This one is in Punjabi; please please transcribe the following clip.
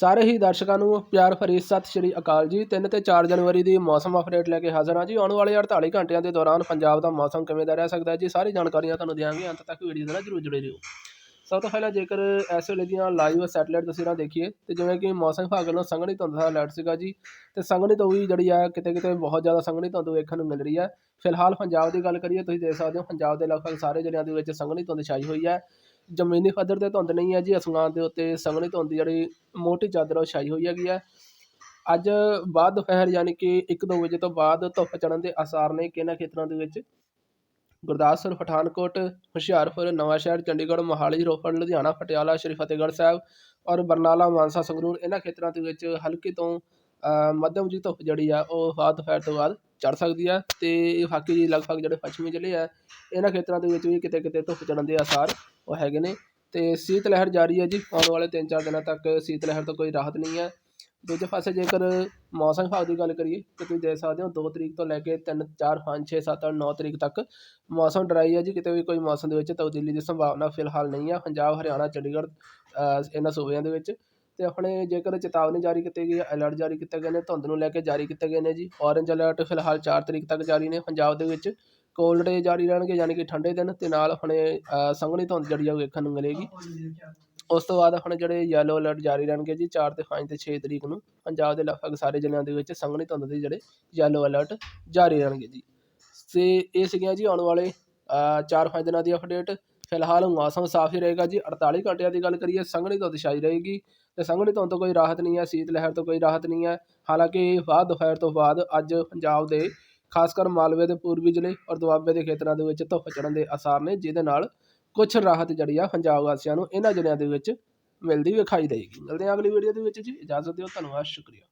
ਸਾਰੇ ਹੀ ਦਰਸ਼ਕਾਂ ਨੂੰ ਪਿਆਰ ਭਰੀ ਸਤਿ ਸ਼੍ਰੀ ਅਕਾਲ ਜੀ। 3 ਤੇ 4 ਜਨਵਰੀ ਦੀ ਮੌਸਮ ਅਪਡੇਟ ਲੈ ਕੇ ਹਾਜ਼ਰ ਹਾਂ ਜੀ। ਆਉਣ ਵਾਲੇ 48 ਘੰਟਿਆਂ ਦੇ ਦੌਰਾਨ ਪੰਜਾਬ ਦਾ ਮੌਸਮ ਕਿਵੇਂ ਦਾ ਰਹਿ ਸਕਦਾ ਹੈ ਜੀ, ਸਾਰੀ ਜਾਣਕਾਰੀਆਂ ਤੁਹਾਨੂੰ ਦਿਆਂਗੇ। ਅੰਤ ਤੱਕ ਵੀਡੀਓ ਦੇ ਨਾਲ ਜਰੂਰ ਜੁੜੇ ਰਹੋ। ਸਭ ਤੋਂ ਪਹਿਲਾਂ ਜੇਕਰ ਇਸ ਵੇਲੇ ਦੀਆਂ ਲਾਈਵ ਸੈਟਲਾਈਟ ਤਸਵੀਰਾਂ ਦੇਖੀਏ, ਤੇ ਜਿਵੇਂ ਕਿ ਮੌਸਮ ਵਿਭਾਗ ਵੱਲੋਂ ਸੰਘਣੀ ਧੁੰਦ ਦਾ ਅਲਰਟ ਸੀਗਾ ਜੀ। ਤੇ ਸੰਘਣੀ ਤੋਂ ਵੀ ਜਿਹੜੀ ਆ, ਕਿਤੇ ਕਿਤੇ ਬਹੁਤ ਜ਼ਿਆਦਾ ਸੰਘਣੀ ਧੁੰਦ ਵੇਖਣ ਨੂੰ ਮਿਲ ਰਹੀ ਹੈ। ਫਿਲਹਾਲ ਪੰਜਾਬ ਦੀ ਗੱਲ ਕਰੀਏ, ਤੁਸੀਂ ਦੇਖ ਸਕਦੇ ਹੋ, ਪੰਜਾਬ ਦੇ ਲਗਭਗ ਸਾਰੇ ਜ਼ਿਲ੍ਹਿਆਂ ਦੇ ਵਿੱਚ ਸੰਘਣੀ ਧੁੰਦ ਛਾਈ ਹੋਈ ਹੈ। ਜ਼ਮੀਨੀ ਪੱਧਰ ਤੇ ਧੁੰਦ ਨਹੀਂ ਹੈ ਜੀ, ਅਸਮਾਨ ਦੇ ਉੱਤੇ ਸੰਘਣੀ ਧੁੰਦ ਦੀ ਜਿਹੜੀ ਮੋਟੀ ਚਾਦਰ ਉਹ ਛਾਈ ਹੋਈ ਹੈਗੀ ਹੈ। ਅੱਜ ਬਾਅਦ ਦੁਪਹਿਰ ਯਾਨੀ ਕਿ 1-2 ਵਜੇ ਤੋਂ ਬਾਅਦ ਧੁੱਪ ਚੜਨ ਦੇ ਆਸਾਰ ਨੇ ਕਿਹਨਾਂ ਖੇਤਰਾਂ ਦੇ ਵਿੱਚ? ਗੁਰਦਾਸਪੁਰ, ਪਠਾਨਕੋਟ, ਹੁਸ਼ਿਆਰਪੁਰ, ਨਵਾਂਸ਼ਹਿਰ, ਚੰਡੀਗੜ੍ਹ, ਮੋਹਾਲੀ ਰੋਪੜ ਲੁਧਿਆਣਾ, ਪਟਿਆਲਾ, ਸ਼੍ਰੀ ਫਤਿਹਗੜ੍ਹ ਸਾਹਿਬ ਔਰ ਬਰਨਾਲਾ, ਮਾਨਸਾ, ਸੰਗਰੂਰ। ਇਹਨਾਂ ਖੇਤਰਾਂ ਦੇ ਵਿੱਚ ਹਲਕੀ ਤੋਂ ਮੱਧਮ ਜਿਹੀ ਧੁੱਪ ਜਿਹੜੀ ਆ ਉਹ ਬਾਅਦ ਦੁਪਹਿਰ ਤੋਂ ਬਾਅਦ ਚੜ੍ਹ ਸਕਦੀ ਆ ਤੇ ਬਾਕੀ ਜੀ ਲਗਭਗ ਜਿਹੜੇ ਪੱਛਮੀ ਜ਼ਿਲ੍ਹੇ ਹੈ ਇਹਨਾਂ ਖੇਤਰਾਂ ਦੇ ਵਿੱਚ ਵੀ ਕਿਤੇ ਕਿਤੇ ਧੁੱਪ ਚੜ੍ਹਨ ਦੇ ਆਸਾਰ ਉਹ ਹੈਗੇ ਨੇ। ਅਤੇ ਸੀਤ ਲਹਿਰ ਜਾਰੀ ਹੈ ਜੀ, ਆਉਣ ਵਾਲੇ 3-4 ਦਿਨਾਂ ਤੱਕ ਸੀਤ ਲਹਿਰ ਤੋਂ ਕੋਈ ਰਾਹਤ ਨਹੀਂ ਹੈ ਦੂਜੇ ਪਾਸੇ ਜੇਕਰ ਮੌਸਮ ਵਿਭਾਗ ਦੀ ਗੱਲ ਕਰੀਏ, ਤਾਂ ਤੁਸੀਂ ਦੇਖ ਸਕਦੇ ਹੋ 2 ਤਰੀਕ ਤੋਂ ਲੈ ਕੇ 3 4 5 6 7 8 9 ਤਰੀਕ ਤੱਕ ਮੌਸਮ ਡਰਾਈ ਹੈ ਜੀ, ਕਿਤੇ ਵੀ ਕੋਈ ਮੌਸਮ ਦੇ ਵਿੱਚ ਤਬਦੀਲੀ ਦੀ ਸੰਭਾਵਨਾ ਫਿਲਹਾਲ ਨਹੀਂ ਹੈ ਪੰਜਾਬ, ਹਰਿਆਣਾ, ਚੰਡੀਗੜ੍ਹ ਇਹਨਾਂ ਸੂਬਿਆਂ ਦੇ ਵਿੱਚ ਅਤੇ ਆਪਣੇ ਜੇਕਰ ਚੇਤਾਵਨੀ ਜਾਰੀ ਕੀਤੀ ਗਈ ਅਲਰਟ ਜਾਰੀ ਕੀਤੇ ਗਏ ਨੇ, ਧੁੰਦ ਨੂੰ ਲੈ ਕੇ ਜਾਰੀ ਕੀਤੇ ਗਏ ਨੇ ਜੀ। ਔਰੇਂਜ ਅਲਰਟ ਫਿਲਹਾਲ ਚਾਰ ਤਰੀਕ ਤੱਕ ਜਾਰੀ ਨੇ। ਪੰਜਾਬ ਦੇ ਵਿੱਚ ਕੋਲਡ ਡੇ ਜਾਰੀ ਰਹਿਣਗੇ, ਯਾਨੀ ਕਿ ਠੰਡੇ ਦਿਨ ਅਤੇ ਨਾਲ ਆਪਣੇ ਸੰਘਣੀ ਧੁੰਦ ਜਿਹੜੀ ਆ ਉਹ ਵੇਖਣ ਨੂੰ ਮਿਲੇਗੀ। ਉਸ ਤੋਂ ਬਾਅਦ ਆਪਣੇ ਜਿਹੜੇ ਯੈਲੋ ਅਲਰਟ ਜਾਰੀ ਰਹਿਣਗੇ ਜੀ 4 ਤੇ 5 ਤੇ 6 ਤਰੀਕ ਨੂੰ, ਪੰਜਾਬ ਦੇ ਲਗਭਗ ਸਾਰੇ ਜ਼ਿਲ੍ਹਿਆਂ ਦੇ ਵਿੱਚ ਸੰਘਣੀ ਧੁੰਦ ਦੇ ਜਿਹੜੇ ਯੈਲੋ ਅਲਰਟ ਜਾਰੀ ਰਹਿਣਗੇ ਜੀ। ਤੇ ਇਹ ਸੀਗੀਆਂ ਜੀ ਆਉਣ ਵਾਲੇ 4-5 ਦਿਨਾਂ ਦੀ ਅਪਡੇਟ ਫਿਲਹਾਲ ਮੌਸਮ ਸਾਫ਼ ਹੀ ਰਹੇਗਾ ਜੀ। 48 ਘੰਟਿਆਂ ਦੀ ਗੱਲ ਕਰੀਏ, ਸੰਘਣੀ ਧੁੰਦ ਛਾਈ ਰਹੇਗੀ। ਤੇ ਸੰਘਣੀ ਧੁੰਦ ਤੋਂ ਕੋਈ ਰਾਹਤ ਨਹੀਂ ਹੈ, ਸੀਤ ਲਹਿਰ ਤੋਂ ਕੋਈ ਰਾਹਤ ਨਹੀਂ ਹੈ। ਹਾਲਾਂਕਿ ਬਾਅਦ ਦੁਪਹਿਰ ਤੋਂ ਬਾਅਦ ਅੱਜ ਪੰਜਾਬ ਦੇ ਖਾਸ ਕਰ ਮਾਲਵੇ ਦੇ ਪੂਰਬੀ ਜ਼ਿਲ੍ਹੇ ਔਰ ਦੁਆਬੇ ਦੇ ਖੇਤਰਾਂ ਦੇ ਵਿੱਚ ਧੁੱਪ ਚੜਨ ਦੇ ਆਸਾਰ ਨੇ, ਜਿਹਦੇ ਨਾਲ ਕੁਝ ਰਾਹਤ ਜਿਹੜੀ ਆ ਪੰਜਾਬ ਵਾਸੀਆਂ ਨੂੰ ਇਹਨਾਂ ਜ਼ਿਲ੍ਹਿਆਂ ਦੇ ਵਿੱਚ ਮਿਲਦੀ ਵਿਖਾਈ ਦੇਗੀ ਮਿਲਦੇ ਹਾਂ ਅਗਲੀ ਵੀਡੀਓ ਦੇ ਵਿੱਚ ਜੀ। ਇਜਾਜ਼ਤ ਦਿਓ, ਧੰਨਵਾਦ, ਸ਼ੁਕਰੀਆ।